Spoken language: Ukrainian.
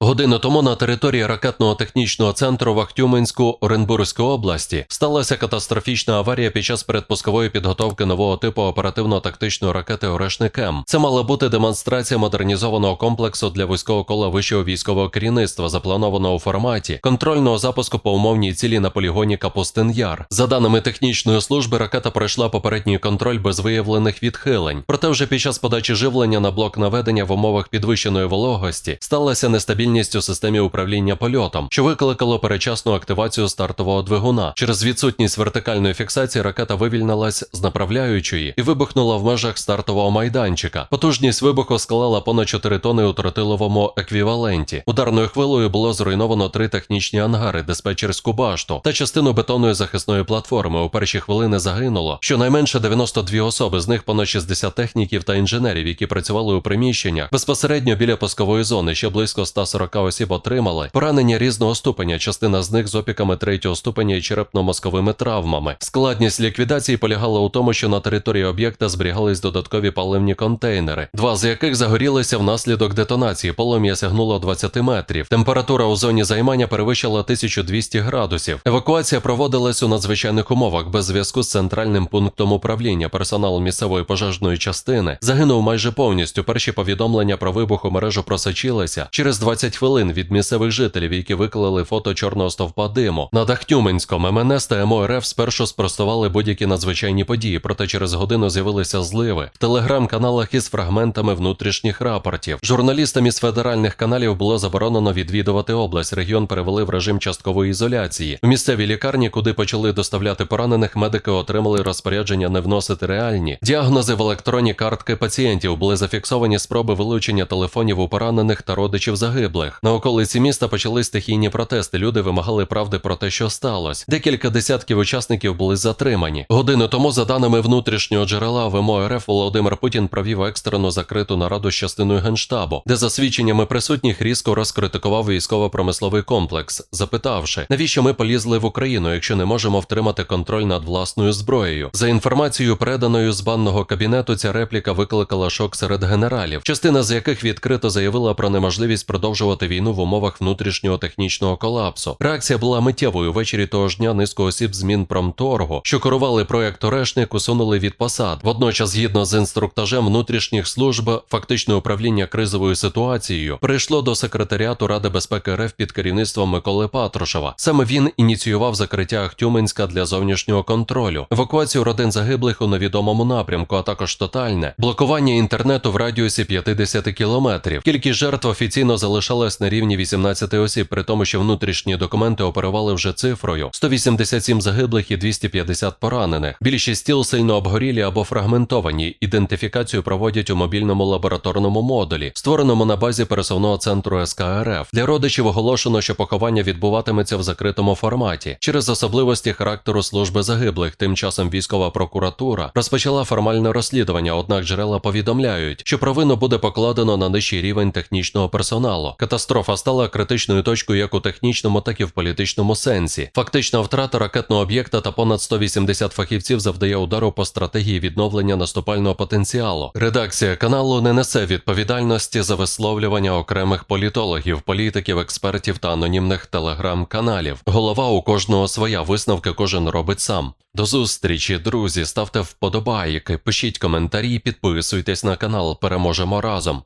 Годину тому на території ракетного технічного центру в Ахтюминську Оренбурзької області сталася катастрофічна аварія під час передпускової підготовки нового типу оперативно-тактичної ракети Орешник. Це мала бути демонстрація модернізованого комплексу для військового кола вищого військового керівництва, запланованого у форматі контрольного запуску по умовній цілі на полігоні Капустин Яр. За даними технічної служби, ракета пройшла попередній контроль без виявлених відхилень. Проте вже під час подачі живлення на блок наведення в умовах підвищеної вологості сталася нестабільність у системі управління польотом, що викликало перечасну активацію стартового двигуна. Через відсутність вертикальної фіксації ракета вивільнилась з направляючої і вибухнула в межах стартового майданчика. Потужність вибуху склала понад 4 тони у тротиловому еквіваленті. Ударною хвилею було зруйновано три технічні ангари, диспетчерську башту та частину бетонної захисної платформи. У перші хвилини загинуло щонайменше 92 особи, з них понад 60 техніків та інженерів, які працювали у приміщеннях безпосередньо біля пускової зони. Ще близько 140 осіб отримали поранення різного ступеня. Частина з них з опіками третього ступеня і черепно-мозковими травмами. Складність ліквідації полягала у тому, що на території об'єкта зберігались додаткові паливні контейнери, два з яких загорілися внаслідок детонації. Полум'я сягнуло 20 метрів. Температура у зоні займання перевищила 1200 градусів. Евакуація проводилась у надзвичайних умовах без зв'язку з центральним пунктом управління. Персонал місцевої пожежної частини загинув майже повністю. Перші повідомлення про вибух у мережу просочилися через 20 хвилин від місцевих жителів, які виклали фото чорного стовпа диму. На Дахтюменськом МНС та МОРФ спершу спростували будь-які надзвичайні події, проте через годину з'явилися зливи в телеграм-каналах із фрагментами внутрішніх рапортів. Журналістам із федеральних каналів було заборонено відвідувати область. Регіон перевели в режим часткової ізоляції. У місцевій лікарні, куди почали доставляти поранених, медики отримали розпорядження не вносити реальні діагнози в електронні картки пацієнтів. Були зафіксовані спроби вилучення телефонів у поранених та родичів загиблих. На околиці міста почали стихійні протести. Люди вимагали правди про те, що сталося. Декілька десятків учасників були затримані. Годину тому, за даними внутрішнього джерела в МО РФ, Володимир Путін провів екстрену закриту нараду з частиною генштабу, де за свідченнями присутніх різко розкритикував військово-промисловий комплекс, запитавши, навіщо ми полізли в Україну, якщо не можемо втримати контроль над власною зброєю. За інформацією, переданою з банного кабінету, ця репліка викликала шок серед генералів, частина з яких відкрито заявила про неможливість продовжувати війну в умовах внутрішнього технічного колапсу. Реакція була миттєвою. Ввечері того ж дня низку осіб з Мінпромторгу, що керували проект Орешник, усунули від посад. Водночас, згідно з інструктажем внутрішніх служб, фактичне управління кризовою ситуацією прийшло до секретаріату Ради безпеки РФ під керівництвом Миколи Патрушева. Саме він ініціював закриття Ахтюменська для зовнішнього контролю, евакуацію родин загиблих у невідомому напрямку, а також тотальне блокування інтернету в радіусі 50 кілометрів. Кількість жертв офіційно залишалась на рівні 18 осіб, при тому, що внутрішні документи оперували вже цифрою 187 загиблих і 250 поранених. Більшість тіл сильно обгорілі або фрагментовані. Ідентифікацію проводять у мобільному лабораторному модулі, створеному на базі пересувного центру СКРФ. Для родичів оголошено, що поховання відбуватиметься в закритому форматі через особливості характеру служби загиблих. Тим часом військова прокуратура розпочала формальне розслідування, однак джерела повідомляють, що провину буде покладено на нижчий рівень технічного персоналу. Катастрофа стала критичною точкою як у технічному, так і в політичному сенсі. Фактична втрата ракетного об'єкта та понад 180 фахівців завдає удару по стратегії відновлення наступального потенціалу. Редакція каналу не несе відповідальності за висловлювання окремих політологів, політиків, експертів та анонімних телеграм-каналів. Голова у кожного своя висновки кожен робить сам. До зустрічі, друзі. Ставте вподобайки, пишіть коментарі, підписуйтесь на канал. Переможемо разом.